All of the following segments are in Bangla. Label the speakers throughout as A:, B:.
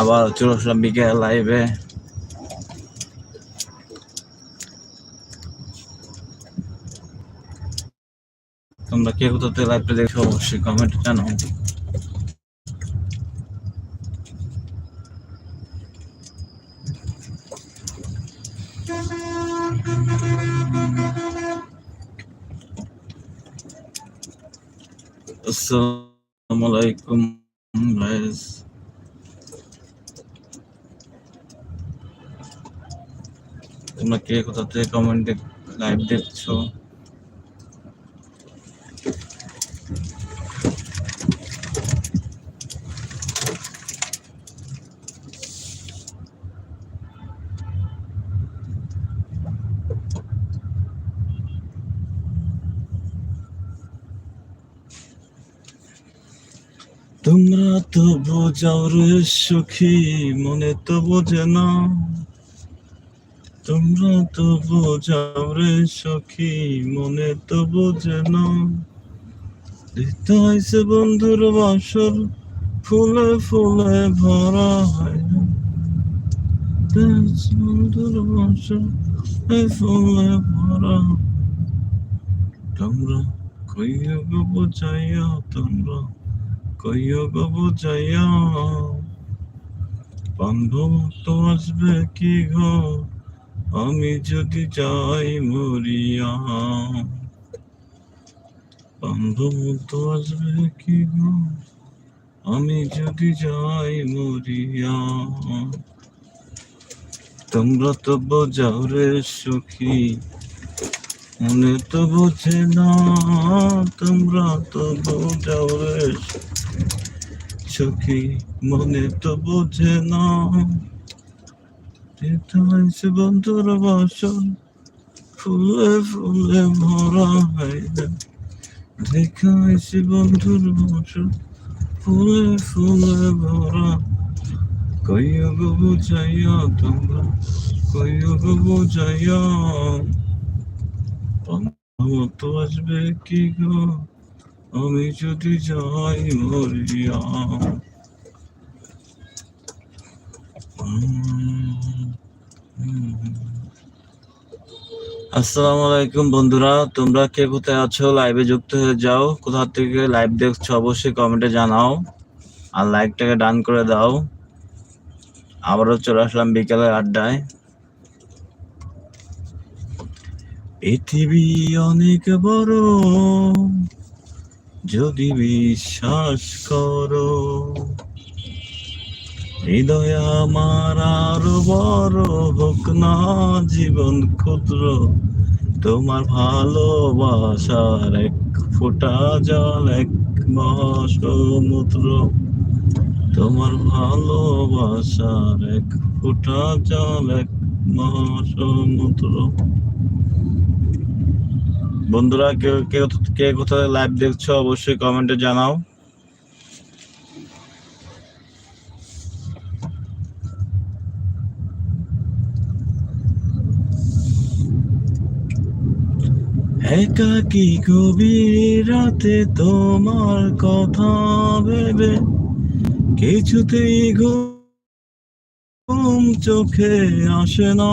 A: আবার চলে আসলাম বিকেল লাইভে তোমরা কে কোথাতে লাইভটা দেখছ অবশ্যই কমেন্ট জানাও। আসসালামু আলাইকুম। গাইস তোমরা কে কোথা থেকে কমেন্ট লাইভ দেখছ তোমরা তো বোঝাও রে সখী মনে তো বোঝে না তোমরা তো বোঝাও রে সখী মনে তো বোঝে না দিতে হয়েছে বন্ধুর বাসর ফুলে ফুলে ভরা হয়। বন্ধুর বাসর ফুলে ভরা। তোমরা কইয়া গো বোঝাইয়া তোমরা কইয়া গো বোঝাইয়া বান্ধব তো আসবে কি গো? আমি যদি যাই মরিয়া। বান্ধব তো আসবে কি গো? আমি যদি যাই মরিয়া। তোমরা তো বোঝাও রে সখী, মনে তো বোঝে না। তোমরা তো বোঝাও রে সখী মনে তো বোঝে না। বন্ধুর বাসন ফুলে ফুলে ভরা হয় দেখা হয়েছে বন্ধুর বাসন ফুলে ফুলে ভরা। কইয়া গো বুঝাইয়া তোমরা কইয়া গো বুঝাইয়া। মতো আসবে কি গো? আমি যদি যাই মরিয়া। আসসালামু আলাইকুম বন্ধুরা, তোমরা কে কোথায় আছো? লাইভে যুক্ত হয়ে যাও। কোথা থেকে লাইভ দেখছ অবশ্যই কমেন্টে জানাও আর লাইকটাকে ডান করে দাও। আবারও চলে আসলাম বিকেলের আড্ডায়। পৃথিবী অনেক বড়। যদি বিশ্বাস করো, হৃদয় আমার আরও বড় হোক না, জীবন ক্ষুদ্র। তোমার ভালোবাসার এক ফোঁটা জল, এক মহাসমুদ্র। তোমার ভালোবাসার এক ফোঁটা জল, এক মহাসমুদ্র। বন্ধুরা, কেউ কেউ কে কোথায় লাইভ দেখছ, অবশ্যই কমেন্টে জানাও। একাকি গভীর রাতে তোমার কথা ভেবে কিছুতেই ঘুম চোখে আসে না।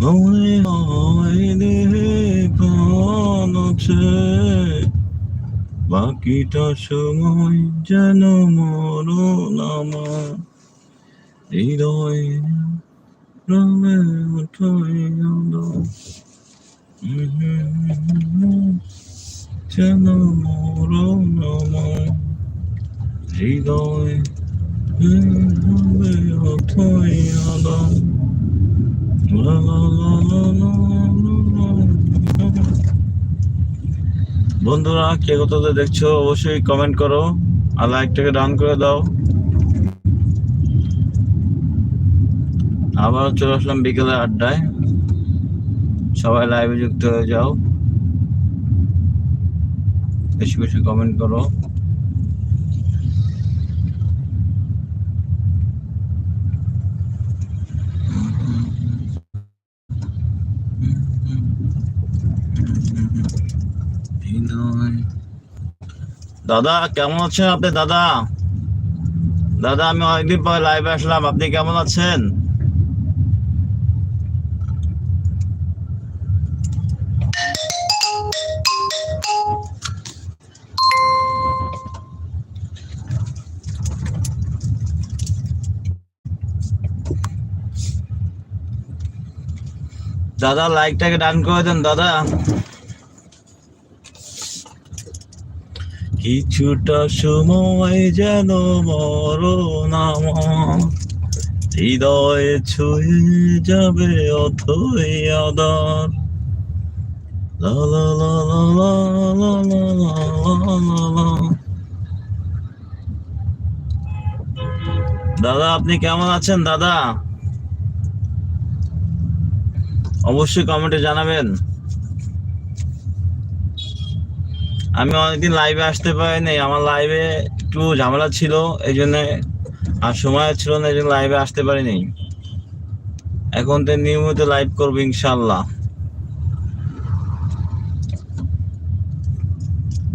A: মনে হয় দেহে প্রাণ আছে বাকিটা সময় যেন মরণ আমার হৃদয় রঙে উঠাই যেন মরণ আমার হৃদয় বন্ধুরা, কে কোথাতে দেখছ, অবশ্যই কমেন্ট করো আর লাইকটাকে ডান করে দাও। আবার চলে আসলাম বিকেলে আড্ডায়। সবাই লাইভে যুক্ত হয়ে যাও। বেশি বেশি কমেন্ট করো। দাদা, কেমন আছেন আপনি দাদা? দাদা, আমি অনেকদিন পরে লাইভে আসলাম। আপনি কেমন আছেন? দাদা লাইকটাকে ডান করে দেন, দাদা। কিছুটা সময় যেন মরণ হৃদয়ে ছুঁয়ে যাবে অথই আদার লা। দাদা আপনি কেমন আছেন দাদা অবশ্যই কমেন্টে জানাবেন আমি অনেকদিন লাইভে আসতে পারিনি, আমার লাইভে একটু ঝামেলা ছিল, এই জন্য আর সময় ছিল না, এই জন্য লাইভে আসতে পারিনি। এখন তো নিয়মিত লাইভ করব ইনশাল্লাহ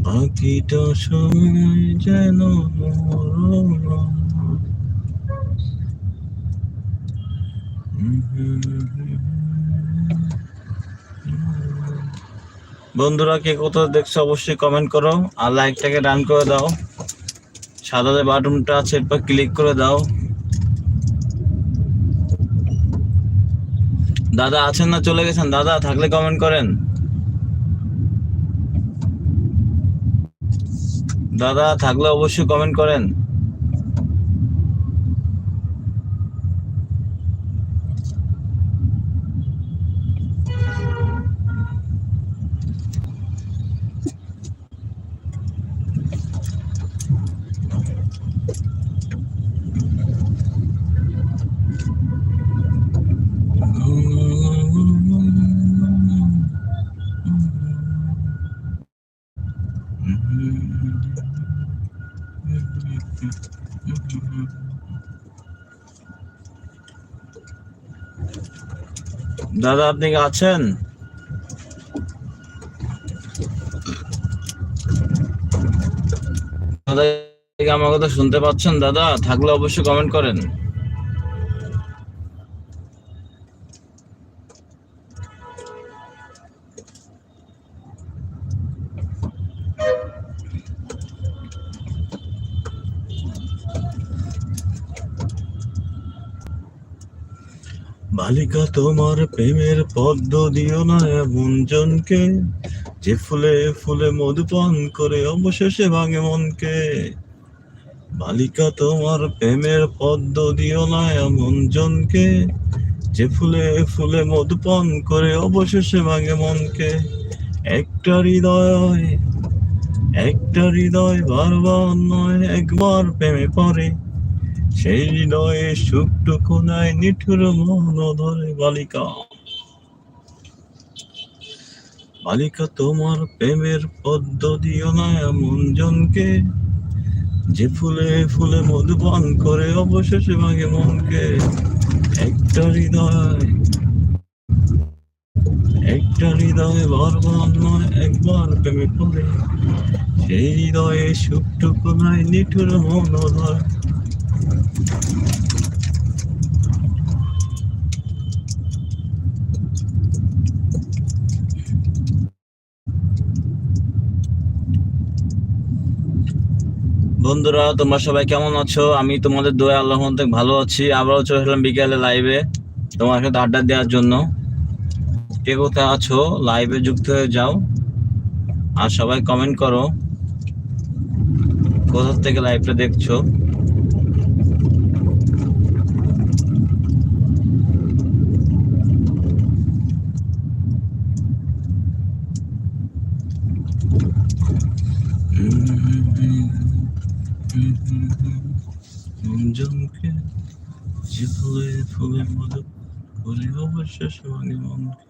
A: বাকিটা সময় যেন। বন্ধুরা, কে কোথাও দেখছ অবশ্যই কমেন্ট করো আর লাইকটাকে ডান করে দাও। সাদা যে বাটনটা আছে, এরপর ক্লিক করে দাও। দাদা আছেন না, চলে গেছেন। দাদা, থাকলে কমেন্ট করেন। দাদা, থাকলে অবশ্যই কমেন্ট করেন। দাদা আপনি কি আছেন? দাদা আমার কথা শুনতে পাচ্ছেন দাদা। থাকলে অবশ্যই কমেন্ট করেন। বালিকা তোমার প্রেমের পদ্ম দিও না এমন জনকে। যে ফুলে ফুলে মধুপান করে অবশেষে ভাঙে মনকে। বালিকা তোমার প্রেমের পদ্ম দিও না এমন জনকে। যে ফুলে ফুলে মধুপান করে অবশেষে ভাঙে মনকে। একটা হৃদয় একটা হৃদয় বারবার নয়, একবার প্রেমে পড়ে। সেই হৃদয়ে সুখটুকু নাই, নিঠুর মন ধরে বালিকা। বালিকা, তোমার প্রেমের পদ্ম দিও না এমন জনকে, যে ফুলে ফুলে মধুপান করে অবশেষে ভাঙে মনকে। একটা হৃদয় একটা হৃদয় বারবার নয় একবার প্রেমে পড়ে। সেই হৃদয়ে সুখটুকু নাই, নিঠুর মন ধরে বন্ধুরা, তোমরা সবাই কেমন আছো? আমি তোমাদের দোয়া আল্লাহ থেকে ভালো আছি। আবারও চলে এলাম বিকেলে লাইভে তোমার সাথে আড্ডা দেওয়ার জন্য। কে কোথায় আছো? লাইভে যুক্ত হয়ে যাও আর সবাই কমেন্ট করো। কোথা থেকে লাইভটা দেখছ মনজনকে যে ফুলে ফুলে মধু করি অবশেষ মানে মনকে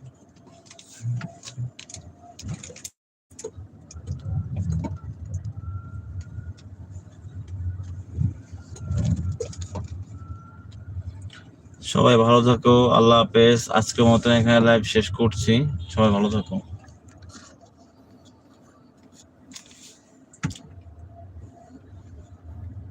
A: সবাই ভালো থাকো, আল্লাহ হাফেজ। আজকের মতন এখানে লাইভ শেষ করছি। সবাই ভালো থাকো।